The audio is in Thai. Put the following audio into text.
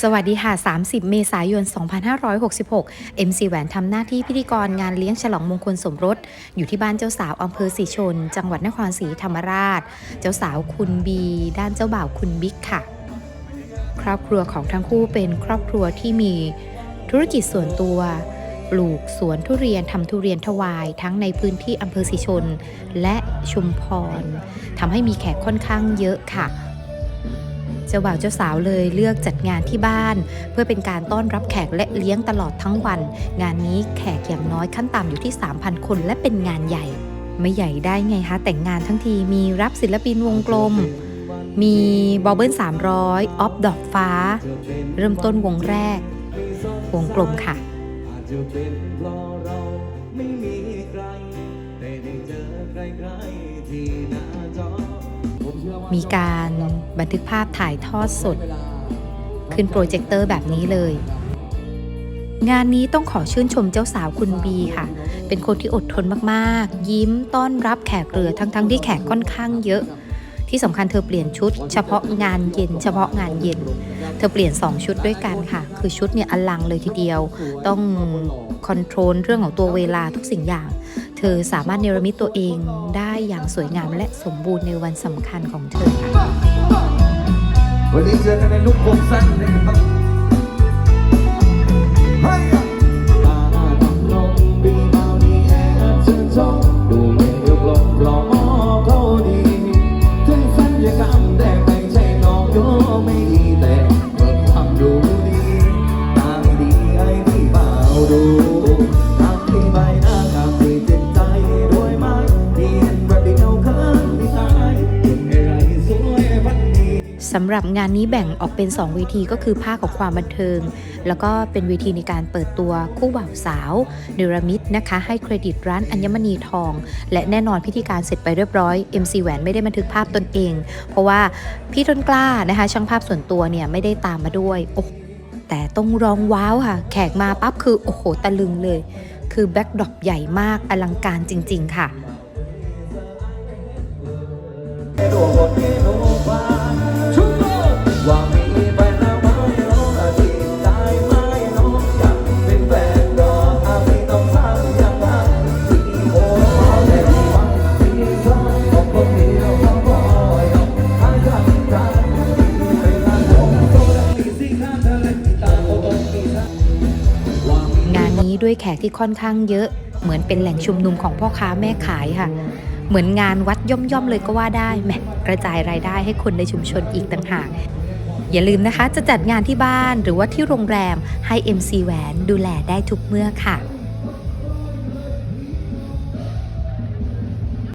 สวัสดีค่ะ 30 เมษายน 2566 MC แหวนทำหน้าที่พิธีกรงานเลี้ยงฉลองมงคลสมรส อยู่ที่บ้านเจ้าสาวอำเภอสีชน จังหวัดนครศรีธรรมราช เจ้าสาวคุณบี ด้านเจ้าบ่าวคุณบิ๊กค่ะ ครอบครัวของทั้งคู่เป็นครอบครัวที่มีธุรกิจส่วนตัว ปลูกสวนทุเรียนทำทุเรียนถวาย ทั้งในพื้นที่อำเภอสีชน และชุมพรทำให้มีแขกค่อนข้างเยอะค่ะ จ้าบ่าวเจ้าสาวเลยเลือกจัดงานที่บ้าน เพื่อเป็นการต้อนรับแขกและเลี้ยงตลอดทั้งวัน งานนี้แขกอย่างน้อยขั้นต่ำอยู่ที่ 3,000 คนและเป็นงานใหญ่ ไม่ใหญ่ได้ไงคะแต่งงานทั้งทีมีรับศิลปินวงกลม มีบอเบิล300 ออฟดอกฟ้า เริ่มต้นวงแรก วงกลมค่ะจะเป็นเพราะเราไม่มีใคร แต่ได้เจอใครๆที่หน มีการบันทึกภาพถ่ายทอดสด ขึ้นโปรเจคเตอร์แบบนี้เลย งานนี้ต้องขอชื่นชมเจ้าสาวคุณบีค่ะ เป็นคนที่อดทนมากๆ ยิ้มต้อนรับแขกเรือทั้งๆที่แขกค่อนข้างเยอะ ที่สำคัญเธอเปลี่ยนชุด เฉพาะงานเย็น เฉพาะงานเย็น เธอเปลี่ยน 2 ชุดด้วยกันค่ะ คือชุดเนี่ยอลังเลยทีเดียว ต้องคอนโทรลเรื่องของตัวเวลาทุกสิ่งอย่าง ธอสามารถเนรมิตตัวเองได้อย่างสวยงามและสมบูรณ์ในวันสำคัญของเธอค่ะวันนี้เจอกันในลูกผมสั้นนะครับ สำหรับงานนี้แบ่งออกเป็น 2 เวทีก็คือภาคของความบันเทิง แล้วก็เป็นเวทีในการเปิดตัวคู่บ่าวสาวเนรมิตนะคะให้เครดิตร้านอัญมณีทอง และแน่นอนพิธีการเสร็จไปเรียบร้อย MC แหวนไม่ได้บันทึกภาพตนเอง เพราะว่าพี่ต้นกล้านะคะช่างภาพส่วนตัวเนี่ยไม่ได้ตามมาด้วยโอ้แต่ต้องร้องว้าวค่ะ แขกมาปั๊บคือโอ้โหตะลึงเลย คือแบ็กดรอปใหญ่มากอลังการจริง ๆ ค่ะ ด้วยแขกที่ค่อนข้างเยอะ เหมือนเป็นแหล่งชุมนุมของพ่อค้าแม่ขายค่ะ เหมือนงานวัดย่อมๆเลยก็ว่าได้แหมกระจายรายได้ให้คนในชุมชนอีกต่างหากอย่าลืมนะคะจะจัดงานที่บ้านหรือว่าที่โรงแรมให้ MC แหวนดูแลได้ทุกเมื่อค่ะ